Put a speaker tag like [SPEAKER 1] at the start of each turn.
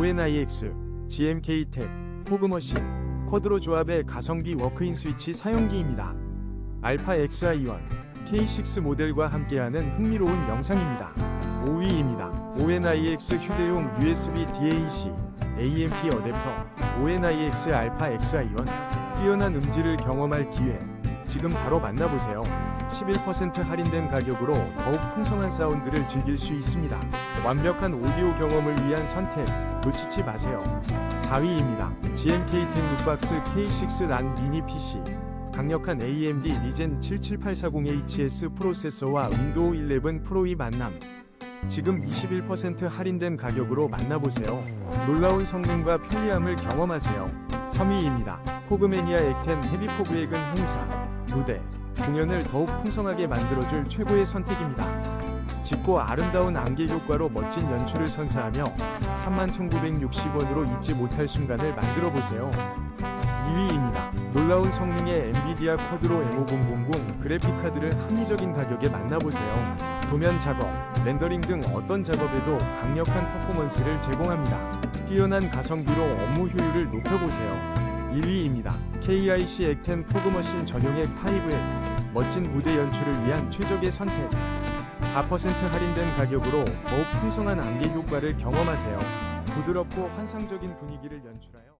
[SPEAKER 1] ONIX, GMK-텍, 호그머신, 쿼드로 조합의 가성비 워크인 스위치 사용기입니다. 알파 XI1, K6 모델과 함께하는 흥미로운 영상입니다. 5위입니다. ONIX 휴대용 USB DAC, AMP 어댑터, ONIX 알파 XI1, 뛰어난 음질을 경험할 기회. 지금 바로 만나보세요. 11% 할인된 가격으로 더욱 풍성한 사운드를 즐길 수 있습니다. 완벽한 오디오 경험을 위한 선택, 놓치지 마세요. 4위입니다. GMK10 룩박스 K6 란 미니 PC. 강력한 AMD 리젠 77840HS 프로세서와 윈도우 11 프로의 만남. 지금 21% 할인된 가격으로 만나보세요. 놀라운 성능과 편리함을 경험하세요. 3위입니다. 포그매니아 액텐 헤비포그액은 행사, 무대, 공연을 더욱 풍성하게 만들어줄 최고의 선택입니다. 짙고 아름다운 안개 효과로 멋진 연출을 선사하며 31,960원으로 잊지 못할 순간을 만들어 보세요. 2위입니다. 놀라운 성능의 엔비디아 쿼드로 M5000 그래픽카드를 합리적인 가격에 만나보세요. 도면 작업, 렌더링 등 어떤 작업에도 강력한 퍼포먼스를 제공합니다. 뛰어난 가성비로 업무 효율을 높여보세요. 1위입니다. KIC 액텐 포그머신 전용의 5에 멋진 무대 연출을 위한 최적의 선택. 4% 할인된 가격으로 더욱 풍성한 안개 효과를 경험하세요. 부드럽고 환상적인 분위기를 연출하여